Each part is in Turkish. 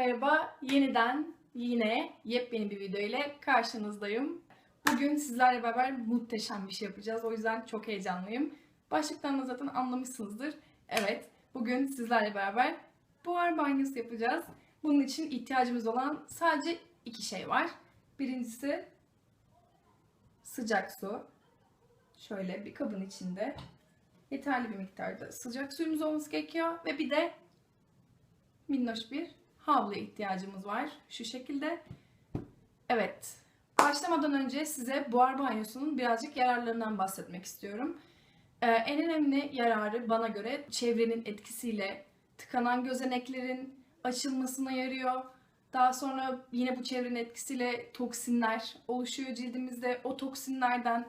merhaba. Yeniden yine yepyeni bir video ile karşınızdayım. Bugün sizlerle beraber muhteşem bir şey yapacağız. O yüzden çok heyecanlıyım. Başlıktan da zaten anlamışsınızdır. Evet, bugün sizlerle beraber buhar banyosu yapacağız. Bunun için ihtiyacımız olan sadece iki şey var. Birincisi sıcak su. Şöyle bir kabın içinde yeterli bir miktarda sıcak suyumuz olması gerekiyor. Ve bir de minnoş bir havluya ihtiyacımız var. Şu şekilde. Evet. Başlamadan önce size buhar banyosunun birazcık yararlarından bahsetmek istiyorum. Ee, en önemli yararı bana göre çevrenin etkisiyle tıkanan gözeneklerin açılmasına yarıyor. Daha sonra yine bu çevrenin etkisiyle toksinler oluşuyor cildimizde. O toksinlerden,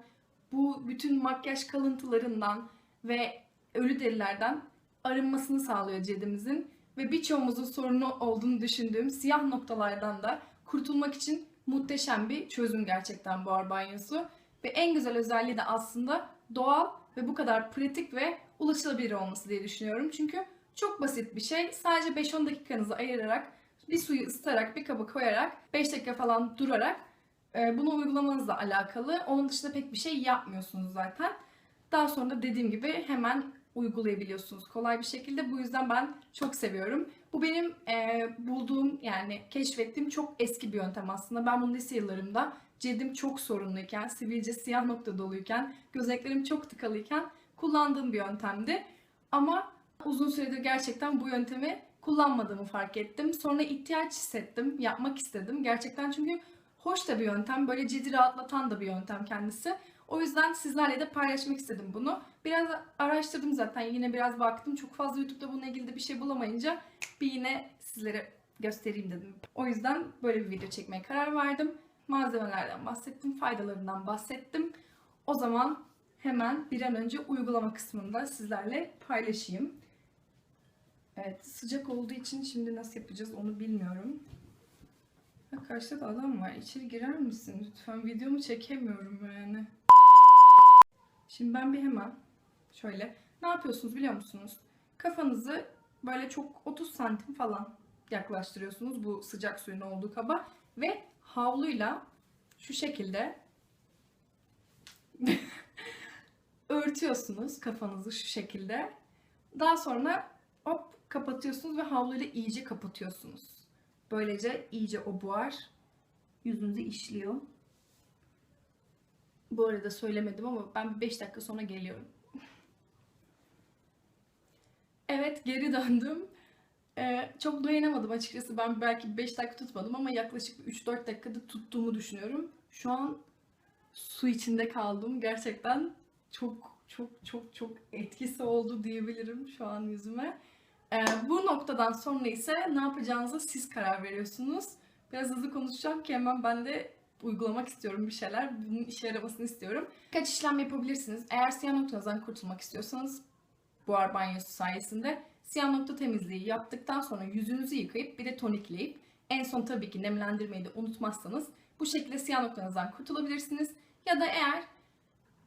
bu bütün makyaj kalıntılarından ve ölü derilerden arınmasını sağlıyor cildimizin ve birçoğumuzun sorunu olduğunu düşündüğüm siyah noktalardan da kurtulmak için muhteşem bir çözüm gerçekten buhar banyosu. Ve en güzel özelliği de aslında doğal ve bu kadar pratik ve ulaşılabilir olması diye düşünüyorum. Çünkü çok basit bir şey. Sadece 5-10 dakikanızı ayırarak, bir suyu ısıtarak, bir kaba koyarak, 5 dakika falan durarak e, bunu uygulamanızla alakalı. Onun dışında pek bir şey yapmıyorsunuz zaten. Daha sonra da dediğim gibi hemen uygulayabiliyorsunuz kolay bir şekilde. Bu yüzden ben çok seviyorum. Bu benim e, bulduğum yani keşfettiğim çok eski bir yöntem aslında. Ben bunu lise yıllarımda cildim çok sorunluyken, sivilce siyah nokta doluyken, gözeneklerim çok tıkalıyken kullandığım bir yöntemdi. Ama uzun süredir gerçekten bu yöntemi kullanmadığımı fark ettim. Sonra ihtiyaç hissettim, yapmak istedim. Gerçekten çünkü hoş da bir yöntem, böyle cildi rahatlatan da bir yöntem kendisi. O yüzden sizlerle de paylaşmak istedim bunu. Biraz araştırdım zaten. Yine biraz baktım. Çok fazla YouTube'da bununla ilgili de bir şey bulamayınca bir yine sizlere göstereyim dedim. O yüzden böyle bir video çekmeye karar verdim. Malzemelerden bahsettim, faydalarından bahsettim. O zaman hemen bir an önce uygulama kısmında sizlerle paylaşayım. Evet, sıcak olduğu için şimdi nasıl yapacağız onu bilmiyorum. Karşıda da adam var. İçeri girer misin? Lütfen videomu çekemiyorum yani. Şimdi ben bir hemen şöyle ne yapıyorsunuz biliyor musunuz? Kafanızı böyle çok 30 santim falan yaklaştırıyorsunuz bu sıcak suyun olduğu kaba ve havluyla şu şekilde örtüyorsunuz kafanızı şu şekilde. Daha sonra hop kapatıyorsunuz ve havluyla iyice kapatıyorsunuz. Böylece iyice o buhar yüzünüze işliyor. Bu arada söylemedim ama ben 5 dakika sonra geliyorum. evet geri döndüm. Ee, çok dayanamadım açıkçası. Ben belki 5 dakika tutmadım ama yaklaşık 3-4 dakikada tuttuğumu düşünüyorum. Şu an su içinde kaldım. Gerçekten çok çok çok çok etkisi oldu diyebilirim şu an yüzüme. Ee, bu noktadan sonra ise ne yapacağınızı siz karar veriyorsunuz. Biraz hızlı konuşacağım ki hemen ben de uygulamak istiyorum bir şeyler. Bunun işe yaramasını istiyorum. Birkaç işlem yapabilirsiniz. Eğer siyah noktanızdan kurtulmak istiyorsanız buhar banyosu sayesinde siyah nokta temizliği yaptıktan sonra yüzünüzü yıkayıp bir de tonikleyip en son tabii ki nemlendirmeyi de unutmazsanız bu şekilde siyah noktanızdan kurtulabilirsiniz. Ya da eğer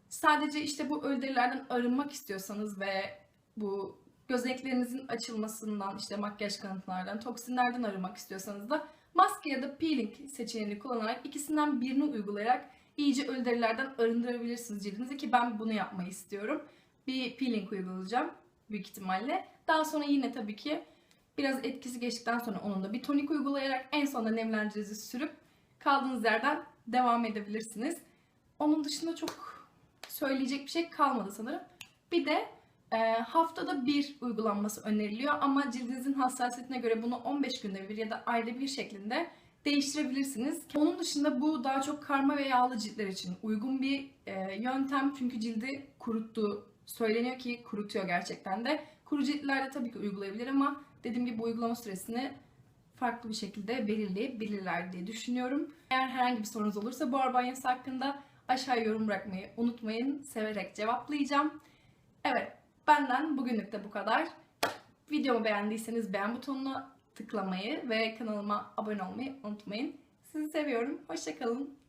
sadece işte bu ölderilerden arınmak istiyorsanız ve bu gözeneklerinizin açılmasından, işte makyaj kanıtlardan, toksinlerden arınmak istiyorsanız da maske ya da peeling seçeneğini kullanarak ikisinden birini uygulayarak iyice ölü derilerden arındırabilirsiniz cildinizi ki ben bunu yapmayı istiyorum. Bir peeling uygulayacağım büyük ihtimalle. Daha sonra yine tabii ki biraz etkisi geçtikten sonra onun da bir tonik uygulayarak en sonunda nemlendiricinizi sürüp kaldığınız yerden devam edebilirsiniz. Onun dışında çok söyleyecek bir şey kalmadı sanırım. Bir de haftada bir uygulanması öneriliyor ama cildinizin hassasiyetine göre bunu 15 günde bir ya da ayda bir şeklinde değiştirebilirsiniz. Onun dışında bu daha çok karma ve yağlı ciltler için uygun bir e, yöntem çünkü cildi kuruttuğu söyleniyor ki kurutuyor gerçekten de. Kuru ciltlerde tabii ki uygulayabilir ama dediğim gibi uygulama süresini farklı bir şekilde belirleyebilirler diye düşünüyorum. Eğer herhangi bir sorunuz olursa bu banyosu hakkında aşağıya yorum bırakmayı unutmayın. Severek cevaplayacağım. Evet, benden bugünlük de bu kadar. Videomu beğendiyseniz beğen butonuna tıklamayı ve kanalıma abone olmayı unutmayın. Sizi seviyorum. Hoşçakalın.